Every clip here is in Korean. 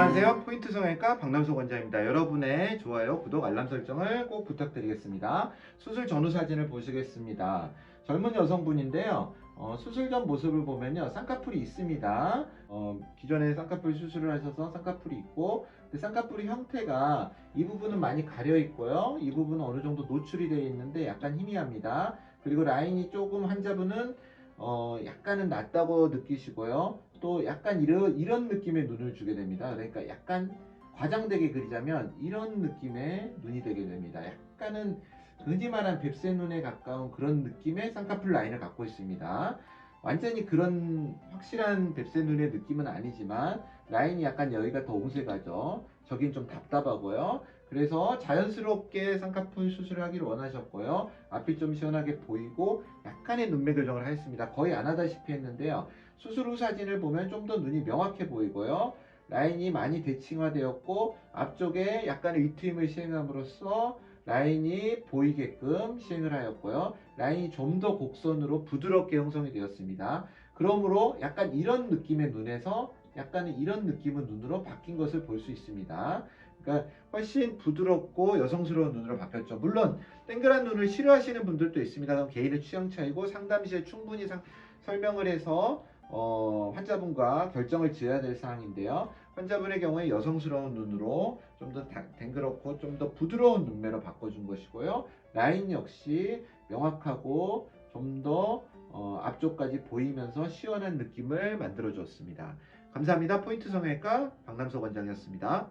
안녕하세요. 포인트 성형외과 박남석 원장입니다. 여러분의 좋아요, 구독, 알람 설정을 꼭 부탁드리겠습니다. 수술 전후 사진을 보시겠습니다. 젊은 여성분인데요. 어, 수술 전 모습을 보면요. 쌍꺼풀이 있습니다. 어, 기존에 쌍꺼풀 수술을 하셔서 쌍꺼풀이 있고 그 쌍꺼풀의 형태가 이 부분은 많이 가려 있고요. 이 부분은 어느 정도 노출이 되어 있는데 약간 희미합니다. 그리고 라인이 조금 환자분은 어, 약간은 낮다고 느끼시고요. 또 약간 이런, 이런 느낌의 눈을 주게 됩니다. 그러니까 약간 과장되게 그리자면 이런 느낌의 눈이 되게 됩니다. 약간은 흔히 말한 뱁새 눈에 가까운 그런 느낌의 쌍꺼풀 라인을 갖고 있습니다. 완전히 그런 확실한 뱁새 눈의 느낌은 아니지만 라인이 약간 여기가 더 옹색하죠. 저긴 좀 답답하고요. 그래서 자연스럽게 쌍꺼풀 수술을 하기를 원하셨고요. 앞이 좀 시원하게 보이고 약간의 눈매 교정을 하였습니다. 거의 안 하다시피 했는데요. 수술 후 사진을 보면 좀 더 눈이 명확해 보이고요. 라인이 많이 대칭화되었고 앞쪽에 약간의 위트임을 시행함으로써 라인이 보이게끔 시행을 하였고요. 라인이 좀 더 곡선으로 부드럽게 형성이 되었습니다. 그러므로 약간 이런 느낌의 눈에서 약간의 이런 느낌의 눈으로 바뀐 것을 볼 수 있습니다. 그러니까 훨씬 부드럽고 여성스러운 눈으로 바뀌었죠. 물론 땡글한 눈을 싫어하시는 분들도 있습니다. 그건 개인의 취향 차이고 상담실에 충분히 상- 설명을 해서 어, 환자분과 결정을 지어야 될 사항인데요. 환자분의 경우에 여성스러운 눈으로 좀 더 댕그렇고 좀 더 부드러운 눈매로 바꿔준 것이고요. 라인 역시 명확하고 좀더 어, 앞쪽까지 보이면서 시원한 느낌을 만들어 줬습니다. 감사합니다. 포인트 성형외과 박남석 원장이었습니다.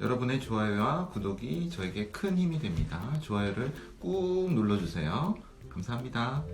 여러분의 좋아요와 구독이 저에게 큰 힘이 됩니다. 좋아요를 꾹 눌러주세요. 감사합니다.